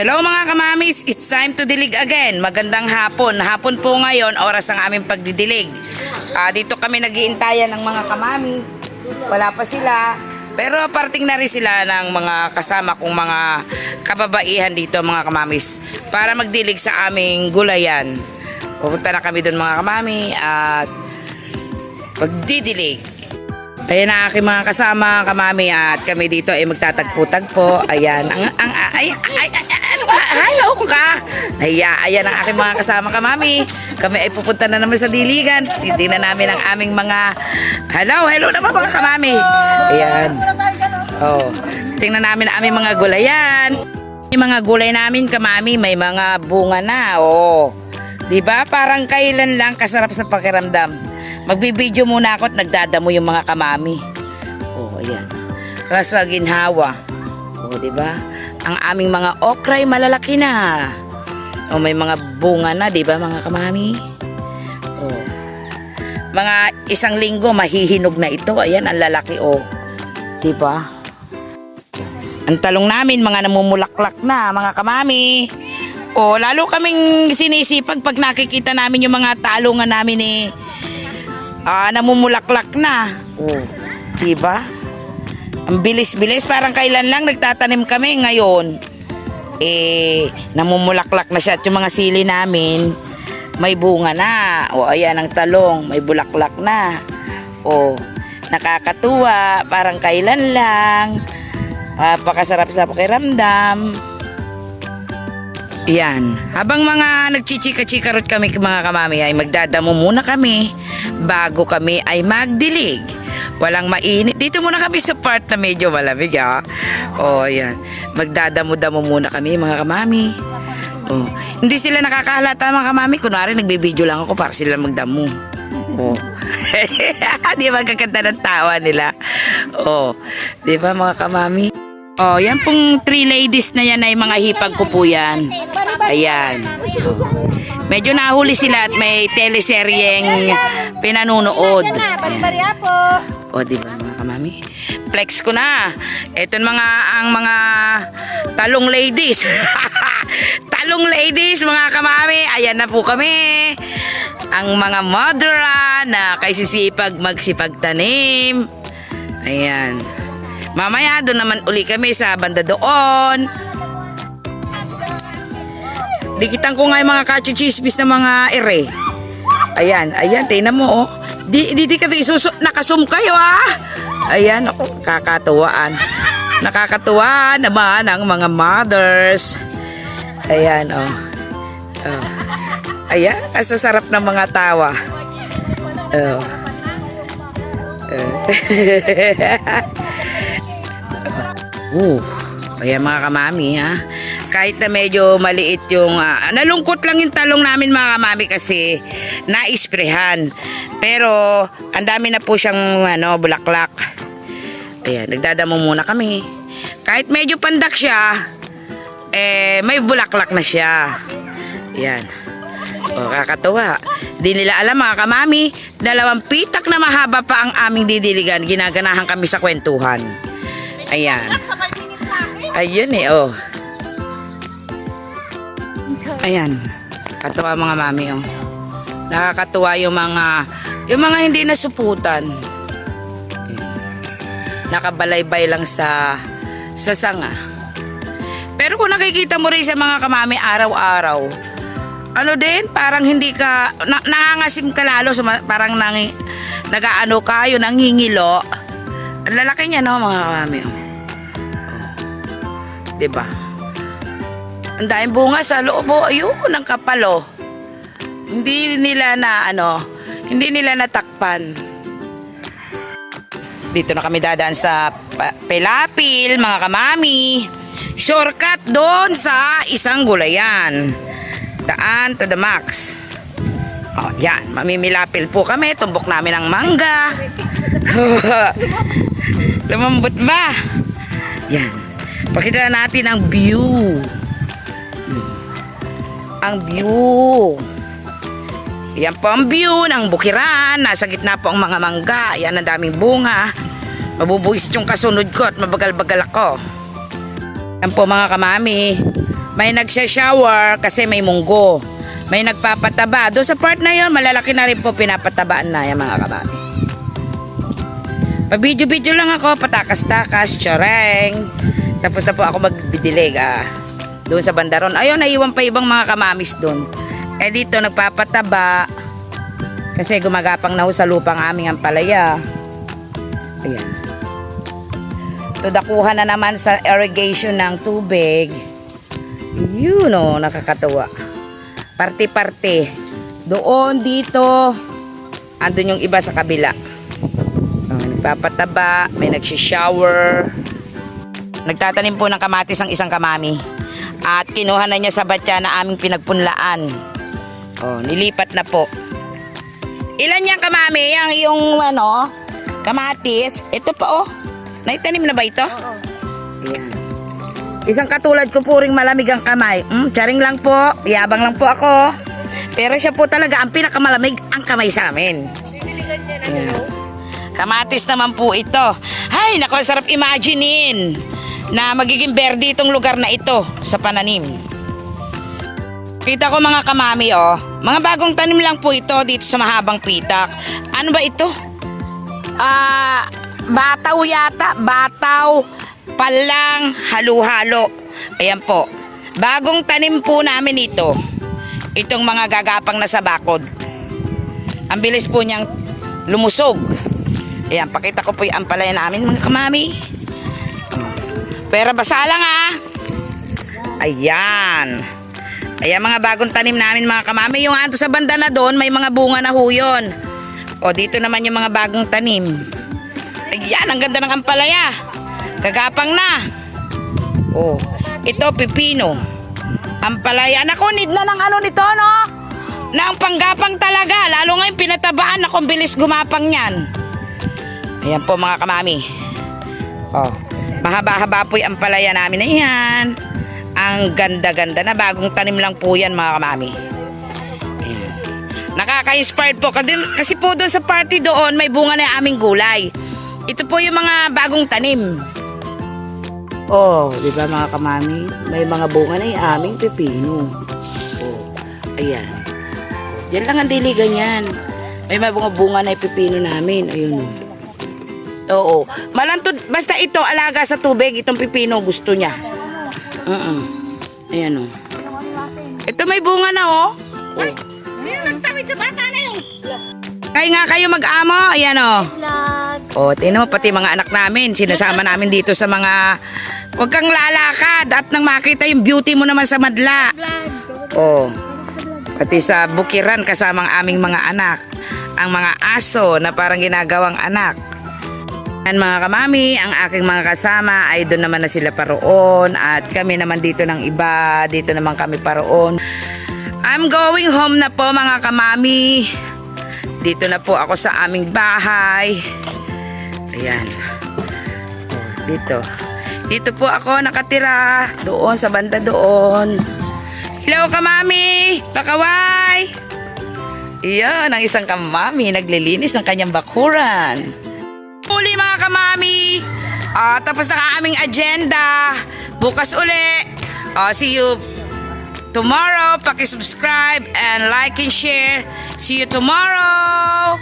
Hello mga kamamis, it's time to dilig again. Magandang hapon. Hapon po ngayon, oras ang aming pagdidilig. Ah, dito kami nagiintayan ng mga kamami. Wala pa sila. Pero parting na rin sila ng mga kasama kong mga kababaihan dito mga kamamis para magdilig sa aming gulayan. Pupunta na kami doon mga kamami at pagdidilig. Ayan na aking mga kasama, kamami, at kami dito ay magtatagpo-tagpo. Ayan, ang, ang, ay, ay, ay, ay? Hello ka. Ayan, ayan ang aking mga kasama, kamami. Kami ay pupunta na naman sa diligan. Titingnan namin ang aming mga, hello, hello naman mga kamami. Ayan. Oh, tingnan namin ang aming mga gulayan. Yung mga gulay namin, kamami, may mga bunga na. Oh. 'Di ba? Parang kailan lang kasarap sa pakiramdam. Magbibideo muna ako at nagdadamo yung mga kamami. Oh, ayan. Rasa ginhawa. Oh, 'di ba? Ang aming mga okray malalaki na. Oh, may mga bunga na, 'di ba, mga kamami? Oh. Mga isang linggo mahihinog na ito. Ayan, ang lalaki oh. 'Di ba? Ang talong namin, mga namumulaklak na, mga kamami. O, lalo kaming sinisipag pag nakikita namin yung mga talungan namin ni ah, namumulaklak na. O, diba? Ang bilis-bilis, parang kailan lang nagtatanim kami ngayon. Eh, namumulaklak na siya at yung mga sili namin, may bunga na. O, ayan ang talong, may bulaklak na. O, nakakatuwa, parang kailan lang. Napakasarap sa pakiramdam. Yan. Habang mga nagchichika-chikarot kami mga kamami ay magdadamo muna kami bago kami ay magdilig. Walang mainit. Dito muna kami sa part na medyo malamig ha. O yan. Magdadamo-damo muna kami mga kamami. O. Hindi sila nakakahalata mga kamami. Kunwari nagbibideo lang ako para sila magdamo. Oh. Di ba gaganda ng tawa nila? Oh. Di ba mga kamami? Oh, yan pong three ladies na yan ay mga hipag ko po yan. Ayan. Medyo nahuli sila at may teleseryeng pinanunood. O, di ba mga kamami? Flex ko na. Ito mga ang mga talong ladies. talong ladies, mga kamami. Ayan na po kami. Ang mga modera na kay sisipag magsipagtanim. Ayan. Mamaya doon naman uli kami sa banda doon. Dikitan ko nga yung mga kachichismis na mga ere. Ayan, ayan, tingnan mo oh. Di, di, di ka isuso, nakasum kayo ah. Ayan, ako, kakatuwaan. Nakakatuwa naman ang mga mothers. Ayan, oh. oh. Ayan, kasasarap ng mga tawa. Oh. Uh, ayan mga kamami ha. Kahit na medyo maliit yung, ah, nalungkot lang yung talong namin mga kamami kasi naisprehan. Pero ang dami na po siyang ano, bulaklak. Ayan, nagdadamo muna kami. Kahit medyo pandak siya, eh, may bulaklak na siya. Ayan. O, kakatuwa. Di nila alam mga kamami, dalawang pitak na mahaba pa ang aming didiligan. Ginaganahan kami sa kwentuhan. Ayan. Ayun eh, oh. Ayan. Katuwa mga mami, oh. Nakakatuwa yung mga, yung mga hindi nasuputan. Nakabalaybay lang sa, sa sanga. Pero kung nakikita mo rin sa mga kamami araw-araw, ano din, parang hindi ka, na, nangangasim ka lalo, suma- parang nangi, nagaano ka, yun, nangingilo. Ang lalaki niya, no, mga kamami, oh. 'di ba? Ang daming bunga sa loob, oh. ayun, ang kapal, oh. Hindi nila na, ano, hindi nila natakpan. Dito na kami dadaan sa Pelapil, mga kamami. Shortcut doon sa isang gulayan. Daan to the max. Oh, yan. Mamimilapil po kami. Tumbok namin ang mangga. Lumambot ba? Yan. Pakita natin ang view. Ang view. Yan po ang view ng bukiran. Nasa gitna po ang mga mangga. Yan ang daming bunga. Mabubuhis yung kasunod ko at mabagal-bagal ako. Yan po mga kamami. May nagsha-shower kasi may munggo. May nagpapataba. Doon sa part na yon malalaki na rin po pinapatabaan na yung mga kamami. Pa-video-video lang ako, patakas-takas, tsoreng. Tapos na po ako magbidilig ah. Doon sa bandaron. Ayun, naiwan pa ibang mga kamamis doon. Eh dito, nagpapataba. Kasi gumagapang na ho sa lupang aming ampalaya. Ayan. Tudakuhan na naman sa irrigation ng tubig. Yun o, nakakatawa. Parte-parte. Doon, dito. Andun yung iba sa kabila. Oh, nagpapataba, may nagsishower. Nagtatanim po ng kamatis ang isang kamami. At kinuha na niya sa batya na aming pinagpunlaan. Oh, nilipat na po. Ilan yan kamami? Yang yung ano, kamatis. Ito pa oh. Naitanim na ba ito? Oo. Ayan. Isang katulad ko po ring malamig ang kamay. Mm, charing lang po. Yabang lang po ako. Pero siya po talaga ang pinakamalamig ang kamay sa amin. Ayan. Kamatis naman po ito. Ay, naku, sarap imaginein na magiging berde itong lugar na ito sa pananim. Kita ko mga kamami, oh. Mga bagong tanim lang po ito dito sa mahabang pitak. Ano ba ito? Ah, bataw yata. Bataw, palang, halo-halo. Ayan po. Bagong tanim po namin ito. Itong mga gagapang na sa bakod. Ang bilis po niyang lumusog. Ayan, pakita ko po yung ampalaya namin mga kamami. Pero basa lang ah. Ayan. Ayan mga bagong tanim namin mga kamami. Yung ando sa banda na doon, may mga bunga na ho yun. O dito naman yung mga bagong tanim. Ayan, ang ganda ng ampalaya. Kagapang na. Oh, ito pipino. Ampalaya. Naku, need na ng ano nito, no? Nang panggapang talaga. Lalo ngayon pinatabaan. Naku, bilis gumapang yan. Ayan po mga kamami. Oh, mahaba-haba po yung ampalaya namin na yan. Ang ganda-ganda na bagong tanim lang po yan mga kamami. Nakaka-inspired po kasi, po doon sa party doon may bunga na aming gulay. Ito po yung mga bagong tanim. Oh, di ba mga kamami? May mga bunga na yung aming pepino. Oh, ayan. Yan lang ang diligan yan. May mga bunga-bunga na yung pepino namin. Ayun. oh. Oo. Malantod, basta ito, alaga sa tubig, itong pipino gusto niya. Mm Ayan o. Ito may bunga na oh. Uy. Sino nagtawid sa bata na yun? Kaya nga kayo mag-amo, ayan o. O, tingnan mo, pati mga anak namin, sinasama namin dito sa mga... Huwag kang lalakad at nang makita yung beauty mo naman sa madla. O, pati sa bukiran kasama ang aming mga anak. Ang mga aso na parang ginagawang anak. Yan mga kamami, ang aking mga kasama ay doon naman na sila paroon at kami naman dito ng iba, dito naman kami paroon. I'm going home na po mga kamami. Dito na po ako sa aming bahay. Ayan. Dito. Dito po ako nakatira. Doon sa banda doon. Hello kamami! Pakaway! Iyan, ang isang kamami naglilinis ng kanyang bakuran. Uli mga kamami! Ah, tapos na aming agenda. Bukas uli. Ah, see you tomorrow. Paki-subscribe and like and share. See you tomorrow!